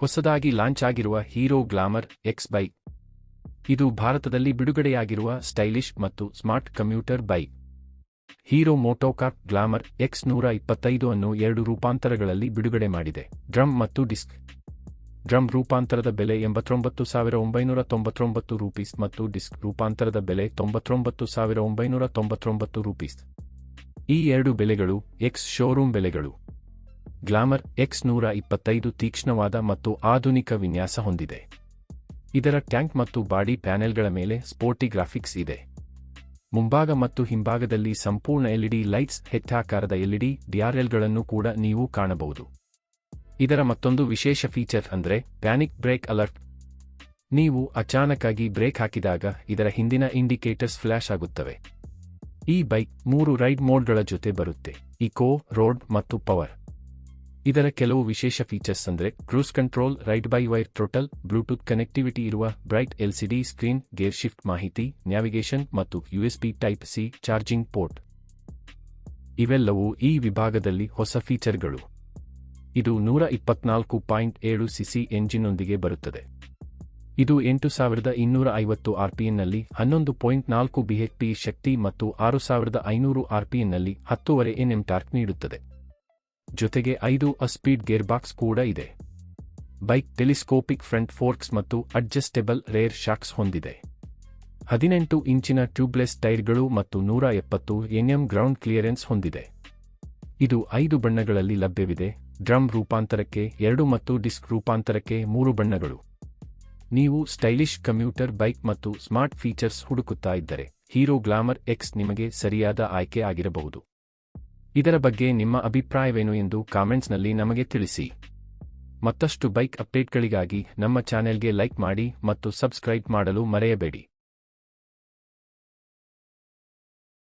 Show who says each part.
Speaker 1: ಹೊಸದಾಗಿ ಲಾಂಚ್ ಆಗಿರುವ hero glamour X bike. ಇದು ಭಾರತದಲ್ಲಿ ಬಿಡುಗಡೆಯಾಗಿರುವ ಸ್ಟೈಲಿಶ್ ಮತ್ತು smart commuter bike. Hero MotoCorp Glamour X ನೂರ ಇಪ್ಪತ್ತೈದು ಅನ್ನು ಎರಡು ರೂಪಾಂತರಗಳಲ್ಲಿ ಬಿಡುಗಡೆ ಮಾಡಿದೆ. ಡ್ರಮ್ ಮತ್ತು ಡಿಸ್ಕ್. ಡ್ರಮ್ ರೂಪಾಂತರದ ಬೆಲೆ ಎಂಬತ್ತೊಂಬತ್ತು ಸಾವಿರ ಒಂಬೈನೂರ ತೊಂಬತ್ತೊಂಬತ್ತು ರೂಪೀಸ್ ಮತ್ತು ಡಿಸ್ಕ್ ರೂಪಾಂತರದ ಬೆಲೆ ತೊಂಬತ್ತೊಂಬತ್ತು ಸಾವಿರ ಒಂಬೈನೂರ ತೊಂಬತ್ತೊಂಬತ್ತು ರೂಪೀಸ್. ಈ ಎರಡು ಬೆಲೆಗಳು ಎಕ್ಸ್ ಶೋರೂಮ್ ಬೆಲೆಗಳು. ಗ್ಲಾಮರ್ ಎಕ್ಸ್ ನೂರ ಇಪ್ಪತ್ತೈದು ತೀಕ್ಷ್ಣವಾದ ಮತ್ತು ಆಧುನಿಕ ವಿನ್ಯಾಸ ಹೊಂದಿದೆ. ಇದರ ಟ್ಯಾಂಕ್ ಮತ್ತು ಬಾಡಿ ಪ್ಯಾನೆಲ್ಗಳ ಮೇಲೆ ಸ್ಪೋರ್ಟಿ ಗ್ರಾಫಿಕ್ಸ್ ಇದೆ. ಮುಂಭಾಗ ಮತ್ತು ಹಿಂಭಾಗದಲ್ಲಿ ಸಂಪೂರ್ಣ ಎಲ್ಇಡಿ ಲೈಟ್ಸ್, ಹೆಚ್ಚಾಕಾರದ ಎಲ್ಇಡಿ ಡಿಆರ್ಎಲ್ಗಳನ್ನು ಕೂಡ ನೀವು ಕಾಣಬಹುದು. ಇದರ ಮತ್ತೊಂದು ವಿಶೇಷ ಫೀಚರ್ ಅಂದರೆ ಪ್ಯಾನಿಕ್ ಬ್ರೇಕ್ ಅಲರ್ಟ್. ನೀವು ಅಚಾನಕ್ಕಾಗಿ ಬ್ರೇಕ್ ಹಾಕಿದಾಗ ಇದರ ಹಿಂದಿನ ಇಂಡಿಕೇಟರ್ಸ್ ಫ್ಲ್ಯಾಶ್ ಆಗುತ್ತವೆ. ಈ ಬೈಕ್ ಮೂರು ರೈಡ್ ಮೋಡ್ಗಳ ಜೊತೆ ಬರುತ್ತೆ. ಇಕೋ, ರೋಡ್ ಮತ್ತು ಪವರ್. ಇದರ ಕೆಲವು ವಿಶೇಷ ಫೀಚರ್ಸ್ ಅಂದರೆ cruise control ride by wire total Bluetooth connectivity ಇರುವ bright LCD screen gear shift ಮಾಹಿತಿ ನ್ಯಾವಿಗೇಷನ್ ಮತ್ತು USB type C charging port ಇವೆಲ್ಲವೂ ಈ ವಿಭಾಗದಲ್ಲಿ ಹೊಸ ಫೀಚರ್ಗಳು ಇದು ನೂರ ಇಪ್ಪತ್ನಾಲ್ಕು ಪಾಯಿಂಟ್ ಏಳು ಸಿಸಿ ಎಂಜಿನ್ನೊಂದಿಗೆ ಬರುತ್ತದೆ. ಇದು ಎಂಟು ಸಾವಿರದ ಇನ್ನೂರ ಐವತ್ತು ಆರ್ಪಿಎನ್ನಲ್ಲಿ ಹನ್ನೊಂದು ಪಾಯಿಂಟ್ ನಾಲ್ಕು ಬಿಎಚ್ಪಿ ಶಕ್ತಿ ಮತ್ತು ಆರು ಸಾವಿರದ ಐನೂರು ಆರ್ಪಿಎನ್ನಲ್ಲಿ ಹತ್ತೂವರೆ ಎನ್ಎಂ ಟಾರ್ಕ್ ನೀಡುತ್ತದೆ. ಜೊತೆಗೆ ಐದು ಸ್ಪೀಡ್ ಗೇರ್ಬಾಕ್ಸ್ ಕೂಡ ಇದೆ. ಬೈಕ್ ಟೆಲಿಸ್ಕೋಪಿಕ್ ಫ್ರಂಟ್ ಫೋರ್ಕ್ಸ್ ಮತ್ತು ಅಡ್ಜಸ್ಟೆಬಲ್ ರೇರ್ ಶಾಕ್ಸ್ ಹೊಂದಿದೆ. ಹದಿನೆಂಟು ಇಂಚಿನ ಟ್ಯೂಬ್ಲೆಸ್ ಟೈರ್ಗಳು ಮತ್ತು ನೂರ ಎಪ್ಪತ್ತು ಎನ್ಎಂ ಗ್ರೌಂಡ್ ಕ್ಲಿಯರೆನ್ಸ್ ಹೊಂದಿದೆ. ಇದು ಐದು ಬಣ್ಣಗಳಲ್ಲಿ ಲಭ್ಯವಿದೆ, ಡ್ರಮ್ ರೂಪಾಂತರಕ್ಕೆ ಎರಡು ಮತ್ತು ಡಿಸ್ಕ್ ರೂಪಾಂತರಕ್ಕೆ ಮೂರು ಬಣ್ಣಗಳು. ನೀವು ಸ್ಟೈಲಿಶ್ ಕಮ್ಯೂಟರ್ ಬೈಕ್ ಮತ್ತು ಸ್ಮಾರ್ಟ್ ಫೀಚರ್ಸ್ ಹುಡುಕುತ್ತಾ ಇದ್ದರೆ ಹೀರೋ ಗ್ಲಾಮರ್ ಎಕ್ಸ್ ನಿಮಗೆ ಸರಿಯಾದ ಆಯ್ಕೆ ಆಗಿರಬಹುದು. ಇದರ ಬಗ್ಗೆ ನಿಮ್ಮ ಅಭಿಪ್ರಾಯವೇನು ಎಂದು ಕಾಮೆಂಟ್ಸ್ನಲ್ಲಿ ನಮಗೆ ತಿಳಿಸಿ. ಮತ್ತಷ್ಟು ಬೈಕ್ ಅಪ್ಡೇಟ್ಗಳಿಗಾಗಿ ನಮ್ಮ ಚಾನೆಲ್ಗೆ ಲೈಕ್ ಮಾಡಿ ಮತ್ತು ಸಬ್ಸ್ಕ್ರೈಬ್ ಮಾಡಲು ಮರೆಯಬೇಡಿ.